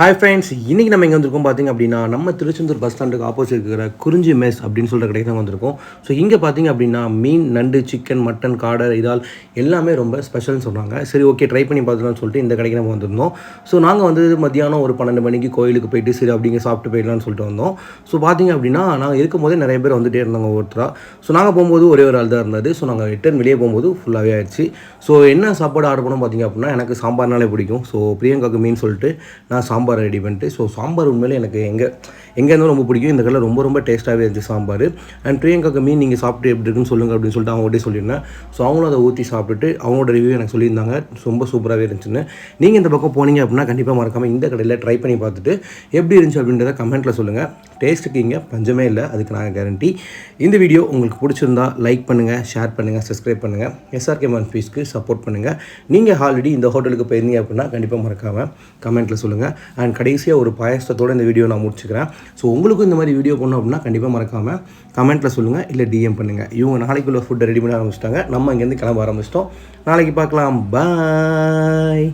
Hi friends இன்றைக்கி நம்ம எங்கே வந்திருக்கோம் பார்த்தீங்க அப்படின்னா நம்ம திருச்செந்தூர் பஸ் ஸ்டாண்டுக்கு ஆப்போசிட் இருக்கிற குறிஞ்சி மெஸ் அப்படின்னு சொல்கிற கடைக்கு தான் வந்திருக்கோம். ஸோ இங்கே பார்த்தீங்க அப்படின்னா மீன் நண்டு சிக்கன் மட்டன் காடை இதால் எல்லாமே ரொம்ப ஸ்பெஷல்னு சொன்னாங்க சரி ஓகே ட்ரை பண்ணி பார்த்துலாம்னு சொல்லிட்டு இந்த கடைக்கு நம்ம வந்திருந்தோம். ஸோ நாங்கள் வந்து மத்தியானம் ஒரு பன்னெண்டு மணிக்கு கோயிலுக்கு போயிட்டு சரி அப்படிங்க சாப்பிட்டு போயிடலாம்னு சொல்லிட்டு வந்தோம். ஸோ பார்த்தீங்க அப்படின்னா நாங்கள் இருக்கும்போதே நிறைய பேர் வந்துட்டே இருந்தாங்க ஒருத்தராக ஸோ நாங்கள் போகும்போது ஒரே ஒரு ஆள் தான் இருந்தது ஸோ நாங்கள் ரிட்டர்ன் வெளியே போகும்போது ஃபுல்லாகவே ஆயிடுச்சு. ஸோ என்ன சாப்பாடு ஆர்டர் பண்ணோம் பார்த்தீங்க அப்படின்னா எனக்கு சாம்பார்னாலே பிடிக்கும். ஸோ பிரியங்காக்கு மீன் சொல்லிட்டு நான் சாம்பார் ரெடி பண்ணிட்டு ஸோ சாம்பார் உண்மையிலே எனக்கு எங்கே எங்கே இருந்தாலும் ரொம்ப பிடிக்கும். இந்த கடையில் ரொம்ப ரொம்ப டேஸ்ட்டாகவே இருந்துச்சு சாம்பார். அண்ட் பிரியங்காக்கு மீன் நீங்கள் சாப்பிட்டு எப்படி இருக்குன்னு சொல்லுங்கள் அப்படின்னு சொல்லிட்டு அவங்ககிட்டே சொல்லியிருந்தேன். ஸோ அவங்களும் அதை ஊற்றி சாப்பிட்டுட்டு அவங்களோட ரிவ்யூ எனக்கு சொல்லியிருந்தாங்க. ரொம்ப சூப்பராகவே இருந்துச்சுன்னு. நீங்கள் இந்த பக்கம் போனீங்க அப்படின்னா கண்டிப்பாக மறக்காமல் இந்த கடையில் ட்ரை பண்ணி பார்த்துட்டு எப்படி இருந்துச்சு அப்படின்றத கமெண்ட்டில் சொல்லுங்கள் டேஸ்ட்டுக்கு இங்கே பஞ்சமே இல்லை. அதுக்கு நாங்கள் கேரண்டி இந்த வீடியோ உங்களுக்கு பிடிச்சிருந்தா லைக் பண்ணுங்கள் ஷேர் பண்ணுங்கள் சப்ஸ்கிரைப் பண்ணுங்கள் எஸ்ஆர்கே மன் ஃபீஸ்க்கு சப்போர்ட் பண்ணுங்கள் நீங்கள் ஆல்ரெடி இந்த ஹோட்டலுக்கு போயிருந்தீங்க அப்படின்னா கண்டிப்பாக மறக்காமல் கமெண்ட்டில் சொல்லுங்கள் அண்ட் கடைசியாக ஒரு பாயசத்தோடு இந்த வீடியோ நான் முடிச்சுக்கிறேன். ஸோ உங்களுக்கும் இந்த மாதிரி வீடியோ பண்ணோம் அப்படின்னா கண்டிப்பாக மறக்காமல் கமெண்ட்டில் சொல்லுங்கள் இல்லை டிஎம் பண்ணுங்கள் இவங்க நாளைக்குள்ள ஃபுட்டை ரெடி பண்ண ஆரம்பிச்சிட்டாங்க. நம்ம இங்கேருந்து கிளம்ப ஆரம்பிச்சிட்டோம். நாளைக்கு பார்க்கலாம். பாய்